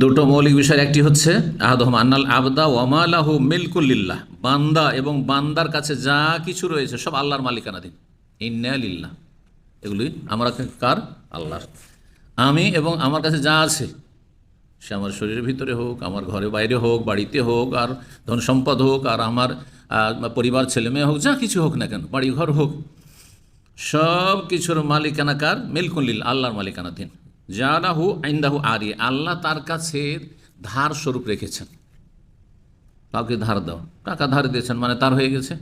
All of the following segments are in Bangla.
দুটো মৌলিক বিষয়ের একটি হচ্ছে আহদহম আন্নাল আবদা ওয়ামালাহু মিলকুল্লিল্লাহ বান্দা এবং বান্দার কাছে যা কিছু রয়েছে সব আল্লাহর মালিকানাধীন। ইন্না লিল্লাহ। এগুলি আমরা কার? আল্লাহর। আমি এবং আমার কাছে যা আছে, সে আমার শরীরের ভিতরে হোক, আমার ঘরে বাইরে হোক, বাড়িতে হোক, আর ধন সম্পদ হোক, আর আমার পরিবার, ছেলে মেয়ে হোক, যা কিছু হোক না কেন বাড়ি ঘর হোক, সব কিছুর মালিকানা মালিকানাকার মিলকুল্লিল আল্লাহর মালিকানাধীন। জানাহু আইন্দাহু আরি, আল্লাহ তার কাছে ধার স্বরূপ রেখেছেন। কাউকে ধার দাও, টাকা ধার দিয়েছেন মানে তার হয়ে গেছে।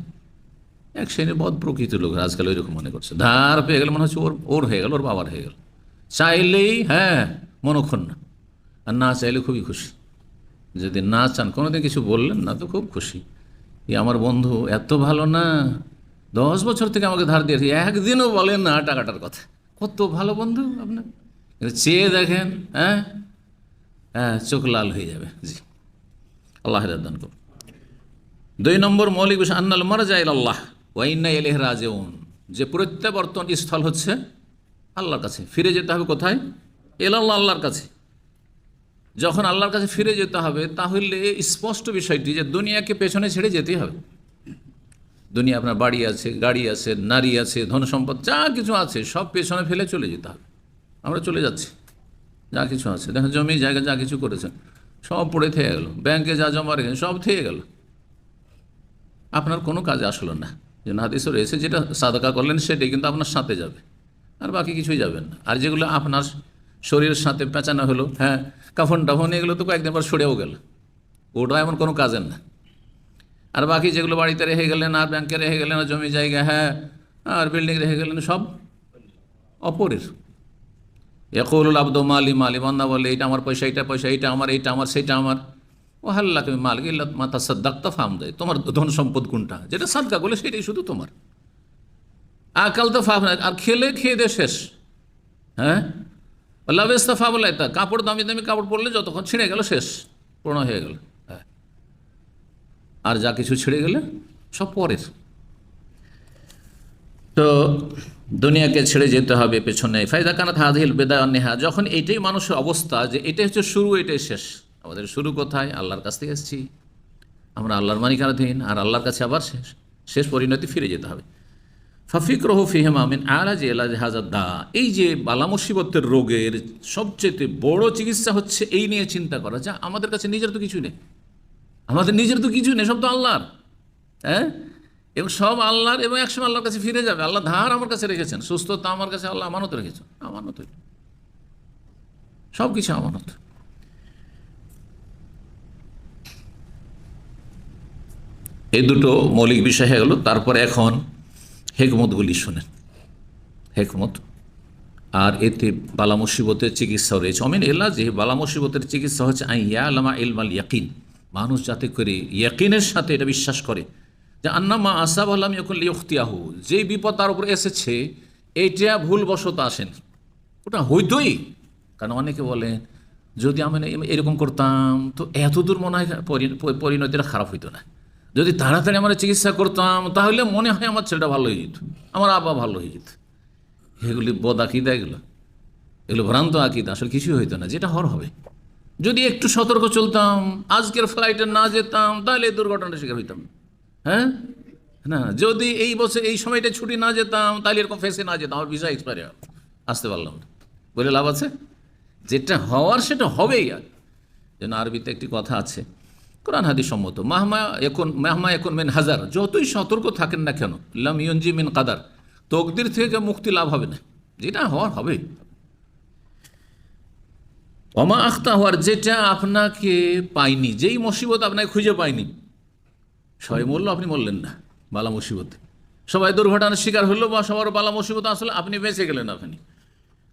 এক শ্রেণির বদ প্রকৃত লোক আজকাল ওইরকম মনে করছে। ধার পেয়ে গেলে মনে হচ্ছে ওর ওর হয়ে গেল, ওর বাবার হয়ে গেল। চাইলেই হ্যাঁ মনক্ষণ না আর না চাইলে খুবই খুশি। যদি না চান, কোনোদিন কিছু বললেন না তো খুব খুশি। এই আমার বন্ধু, এত ভালো না। দশ বছর থেকে আমাকে ধার দিয়েছে, একদিনও বলেন না টাকাটার কথা। কত ভালো বন্ধু আপনার। চেয়ে দেখেন হ্যাঁ? হ্যাঁ চোখ লাল হয়ে যাবে। জি। আল্লাহ দান করুন। দুই নম্বর মৌলিক বিষয়, আন্নাল মারা যায় আল্লাহ ওয়াইন্না এলেহ রাজেউন। যে প্রত্যাবর্তন স্থল হচ্ছে আল্লাহর কাছে। ফিরে যেতে হবে কোথায়? এলাল্লাহ আল্লাহর কাছে। যখন আল্লাহর কাছে ফিরে যেতে হবে, তাহলে স্পষ্ট বিষয়টি যে দুনিয়াকে পেছনে ছেড়ে যেতেই হবে। দুনিয়া আপনার বাড়ি আছে, গাড়ি আছে, নারী আছে ধন সম্পদ যা কিছু আছে, সব পেছনে ফেলে চলে যেতে হবে। আমরা চলে যাচ্ছি। যা কিছু আছে। দেখেন জমি, জায়গা, যা কিছু করেছেন, সব পড়ে থেকে গেল। ব্যাংকে যা জমা রেখেছেন, সব থেকে গেল। আপনার কোনো কাজে আসলো না। যে হাদিসে রয়েছে, যেটা সাদাকা করলেন সেটাই কিন্তু আপনার সাথে যাবে। আর বাকি কিছুই যাবেন না। আর যেগুলো আপনার শরীরের সাথে পেঁচানো হলো হ্যাঁ কাফন টাফন, এগুলো তো কয়েকদিন পর সরেও গেল। ওটা এমন কোনো কাজের না। আর বাকি যেগুলো বাড়িতে রেখে গেলেন, আর ব্যাংকে রেখে গেলেন, আর জমি জায়গা হ্যাঁ আর বিল্ডিং রেখে গেলেন, সব অপরের। একৌল আব্দ মালি মালি বান্দা বলে, এইটা আমার পয়সা, এইটা পয়সা, এইটা আমার এইটা আমার সেইটা আমার। ও হাল্লা, তুমি মাল গিল্লা মাথা সাদ্দাক্তা ফাম দেয় তোমার ধন সম্পদ কোনটা? যেটা সাদকা বলে সেটাই শুধু তোমার। আকাল তো ফাফ আর খেলে খেয়ে দে শেষ। হ্যাঁ? লাভেস্তা ফাবলাই তা কাপড়, দামি দামি কাপড় পরলে যতক্ষণ ছিঁড়ে গেল শেষ, পুরনো হয়ে গেল। হ্যাঁ। আর যা কিছু ছিঁড়ে গেলে সব পরের। তো দুনিয়াকে ছেড়ে যেতে হবে পেছনে। ফায়দা কানাত হাদিল বেদা নেহা। যখন এটাই মানুষের অবস্থা যে এটাই হচ্ছে শুরু, এটাই শেষ। আমাদের শুরু কোথায়? আল্লাহর কাছ থেকে এসেছি। আমরা আল্লাহর মানিকানাধীন আর আল্লাহর কাছে আবার শেষ শেষ পরিণতি ফিরে যেতে হবে। ফাফিক রহ ফিহেম আমিন আলাজ এলাজ হাজার দা। এই যে বালা মুসিবতের রোগের সবচেয়ে বড় চিকিৎসা হচ্ছে এই নিয়ে চিন্তা করা। যা আমাদের কাছে নিজের তো কিছু নেই। আমাদের নিজের তো কিছু নেই, সব তো আল্লাহর। হ্যাঁ? এবং সব আল্লাহর এবং একসময় আল্লাহর কাছে ফিরে যাবে। আল্লাহ ধার আমার কাছে রেখেছেন, সুস্থতা আমার কাছে, আল্লাহ আমানত রেখেছেন। আমানত সব কিছু আমানত। এই দুটো মৌলিক বিষয় হয়ে গেল। তারপর এখন হেকমতগুলি শোনেন। হেকমত আর এতে বালা মুসিবতের চিকিৎসা রয়েছে। অমিন এলা যে বালা মুসিবতের চিকিৎসা হচ্ছে আই ইয়া আলামা ইলমাল ইয়াকিন। মানুষ যাতে করে ইয়াকিনের সাথে এটা বিশ্বাস করে যে আন্নামা আসাব আল্লাম ইয়কুল ইয়খতিয়াহু যে বিপদ তার উপরে এসেছে, এইটা ভুলবশত আসেন। ওটা হইতই। কারণ অনেকে বলে, যদি আমি এরকম করতাম, তো এত দূর মনে হয় পরি- পরিণতিটা খারাপ হইতো না। যদি তাড়াতাড়ি আমরা চিকিৎসা করতাম, তাহলে মনে হয় আমার ছেলেটা ভালো হয়ে যেত, আমার আব্বা ভালো হয়ে যেত। এগুলি বদ আকিদা এগুলো। এগুলো ভ্রান্ত আকিদা, আসলে কিছুই হইতো না, যেটা হর হবে। যদি একটু সতর্ক চলতাম, আজকের ফ্লাইটে না যেতাম, তাহলে দুর্ঘটনার শিকার হইতাম। হ্যাঁ? না, যদি এই বছর, এই সময়টা ছুটি না যেতাম, তাহলে এরকম ফেসে না যেতাম, আমার ভিসা এক্সপায়ার আসতে পারলাম বলে লাভ আছে? যেটা হওয়ার, সেটা হবেই আর। যেন আরবিতে একটি কথা আছে, কোরআন হাদি সম্মত, মাহমা এখন মাহমা এখন মেন হাজার যতই সতর্ক থাকেন না কেন, লাম ইয়নজি মিন কাদার তকদির থেকে মুক্তি লাভ হবে না। যেটা হওয়ার হবে। অমা আখতা হওয়ার যেটা আপনাকে পাইনি যেই মুসিবত আপনাকে খুঁজে পাইনি সবাই মরলো, আপনি মরলেন না। বালা মুসিবতে। সবাই দুর্ঘটনার শিকার হলো বা সবার বালা মুসিবত আসলে আপনি বেঁচে গেলেন আপনি।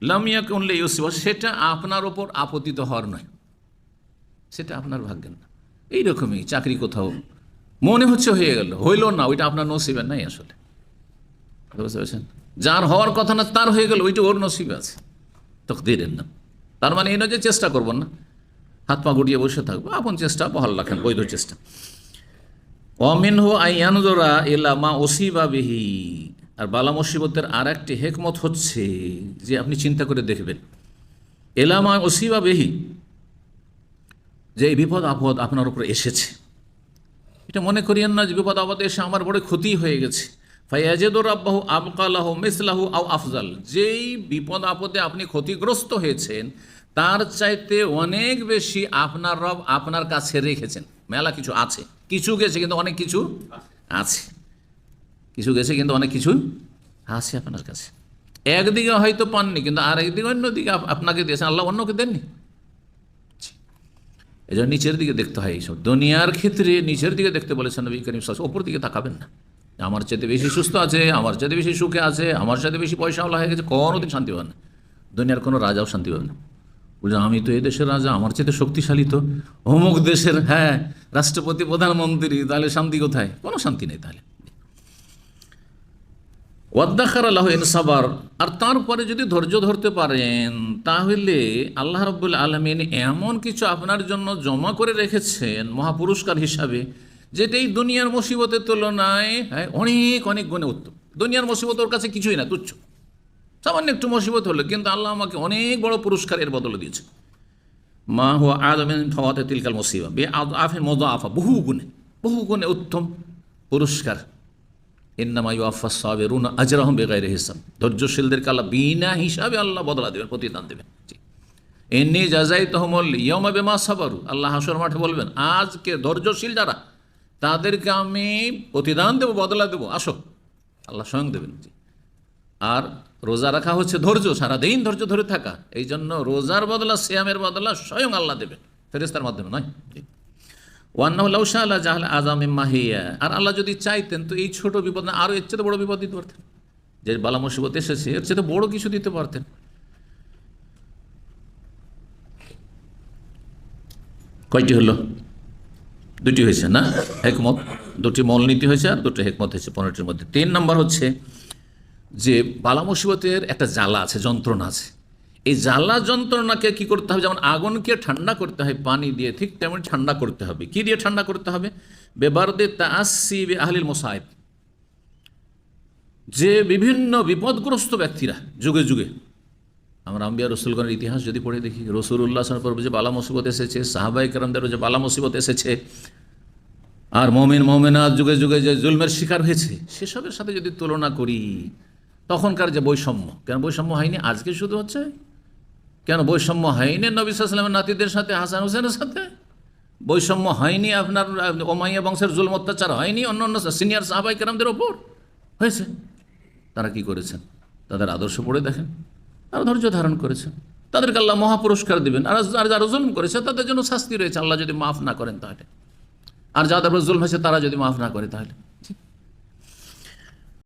লামিয়া কোনলে ইউসিব, সেটা আপনার ওপর আপতিত হওয়ার নয়। সেটা আপনার ভাগ্যের না। এইরকমই চাকরি কোথাও। মনে হচ্ছে হয়ে গেল। হইল না, ওইটা আপনার নসিবের নাই আসলে। বুঝতে পারছেন? যার হওয়ার কথা না, তার হয়ে গেল, ওইটা ওর নসিবে আছে। তকদিরের না। তার মানে এই নয় যে চেষ্টা করব না। হাত পা গুটিয়ে বসে থাকব, আপন চেষ্টা, বহাল রাখেন, বৈধ চেষ্টা। অমিন হো আইয়ানুদরা এলামা ওসিবা বিহি। আর বালা মুসিবতের আর একটি হেকমত হচ্ছে যে আপনি চিন্তা করে দেখবেন। এলামা ওসিবা বেহি। যে এই বিপদ আপদ আপনার উপরে এসেছে। এটা মনে করিয়েন না যে বিপদ আপদ এসে আমার বড় ক্ষতি হয়ে গেছে। ফাইয়াজেদুর আব্বাহু আবকালাহু মিসলাহু আও আফজাল। যেই বিপদ আপদে আপনি ক্ষতিগ্রস্ত হয়েছেন, তার চাইতে অনেক বেশি আপনার রব আপনার কাছে রেখেছেন। মেলা কিছু আছে। কিছু গেছে কিন্তু অনেক কিছু আছে। কিছু গেছে কিন্তু অনেক কিছু আছে আপনার কাছে। একদিকে হয়তো পাননি, কিন্তু আর একদিকে অন্যদিকে আপ- আপনাকে দিয়েছেন, আল্লাহ অন্যকে দেননি। এই জন্য নিচের দিকে দেখতে হয় এইসব। দুনিয়ার ক্ষেত্রে নিচের দিকে দেখতে বলেছেন নবী করিম সাল্লাল্লাহু ওপর দিকে তাকাবেন না। আমার চাইতে বেশি সুস্থ আছে, আমার চাইতে বেশি সুখে আছে, আমার চাইতে বেশি পয়সাওয়ালা হয়ে গেছে, কোনোদিন শান্তি পাবে না। দুনিয়ার কোনো রাজাও শান্তি পাবে না। বলছে, আমি তো এই দেশের রাজা, আমার চাইতে শক্তিশালী তো। অমুক দেশের হ্যাঁ রাষ্ট্রপতি প্রধানমন্ত্রী তাহলে শান্তি কোথায়? কোনো শান্তি নেই তাহলে। ওয়াদ্দাখার আল্লাহ ইনসাবার আর তারপরে যদি ধৈর্য ধরতে পারেন তাহলে আল্লাহ রব্বুল আলমিন এমন কিছু আপনার জন্য জমা করে রেখেছেন মহাপুরস্কার হিসাবে যেটা এই দুনিয়ার মুসিবতের তুলনায় হ্যাঁ, অনেক অনেক গুণে উত্তম। দুনিয়ার মুসিবত ওর কাছে কিছুই না তুচ্ছ। সামান্য একটু মুসিবত হলো কিন্তু আল্লাহ আমাকে অনেক বড় পুরস্কার এর বদলে দিয়েছে মা হুয়া আদমিন ফওয়াতে তিলকাল মুসিবা বে আফে মজা আফা বহু গুণে বহু গুণে উত্তম পুরস্কার। ইন্নামা ইউআফা সাবেরুন আজরাহম বেগাইরে হিসাব। ধৈর্যশীলদেরকে আল্লাহ বিনা হিসাবে আল্লাহ বদলা দেবেন, প্রতিদান দেবেন। জি। এমনি যাজাই তহমল ইয়মা বেমা সাবারু। আল্লাহ হাসর মাঠে বলবেন, আজকে ধৈর্যশীল যারা, তাদেরকে আমি প্রতিদান দেবো, বদলা দেবো। আসো। আল্লাহ স্বয়ং দেবেন। জি। আর রোজা রাখা হচ্ছে ধৈর্য, সারাদিন ধৈর্য ধরে থাকা। এই জন্য রোজার বদলা শ্যামের বদলা স্বয়ং আল্লাহ দেবেন। ফেরেস্তার মাধ্যমে নয়। জি। ওয়ান্নাউলাউশা আল্লাহ জাহাল আজামে মাহিয়া। আর আল্লাহ যদি চাইতেন, তো এই ছোট বিপদ না আরও এর চেয়ে বড় বিপদ দিতে পারতেন। যে বালা মুসিবত এসেছে, এর চেয়ে বড় কিছু দিতে পারতেন। কয়টি হলো? দুটি হয়েছে না? হেকমত। দুটি মলনীতি হয়েছে আর দুটি হেকমত হয়েছে। পনেরোটির মধ্যে। তিন নম্বর হচ্ছে যে বালা মুসিবতের একটা জ্বালা আছে, যন্ত্রণা আছে। এই জ্বালা যন্ত্রণাকে কি করতে হবে? যেমন আগুনকে ঠান্ডা করতে হয়, পানি দিয়ে ঠিক তেমন ঠান্ডা করতে হবে। কি দিয়ে ঠান্ডা করতে হবে? বেবারদে তাসি বে আহলিল মোসাহেব যে বিভিন্ন বিপদগ্রস্ত ব্যক্তিরা, যুগে যুগে, আমরা আম্বিয়া রসুলগণের ইতিহাস যদি পড়ে দেখি রসুল রসুল্লাহ পর্ব যে বালা মুসিবত এসেছে সাহাবাই কেরামদেরও যে বালা মুসিবত এসেছে, আর মমিন মমিনা যুগে যুগে যে জুলমের শিকার হয়েছে, সেসবের সাথে যদি তুলনা করি তখনকার যে বৈষম্য, কেন বৈষম্য হয়নি? আজকে শুধু হচ্ছে, কেন বৈষম্য হয়নি নবী সাল্লামের নাতিদের সাথে, হাসান হোসেনের সাথে? বৈষম্য হয়নি আপনার ওমাইয়া বংশের জুলম অত্যাচার হয়নি অন্য অন্য সিনিয়র সাহাবাই কেরামদের ওপর? হয়েছে। তারা কি করেছেন? তাদের আদর্শ পড়ে দেখেন। তারা ধৈর্য ধারণ করেছেন। তাদেরকে আল্লাহ মহাপুরস্কার দিবেন। আর যারা জুলম করেছে, তাদের জন্য শাস্তি রয়েছে। আল্লাহ যদি মাফ না করেন তাহলে। আর যাদের জুলম হয়েছে, তারা যদি মাফ না করে তাহলে।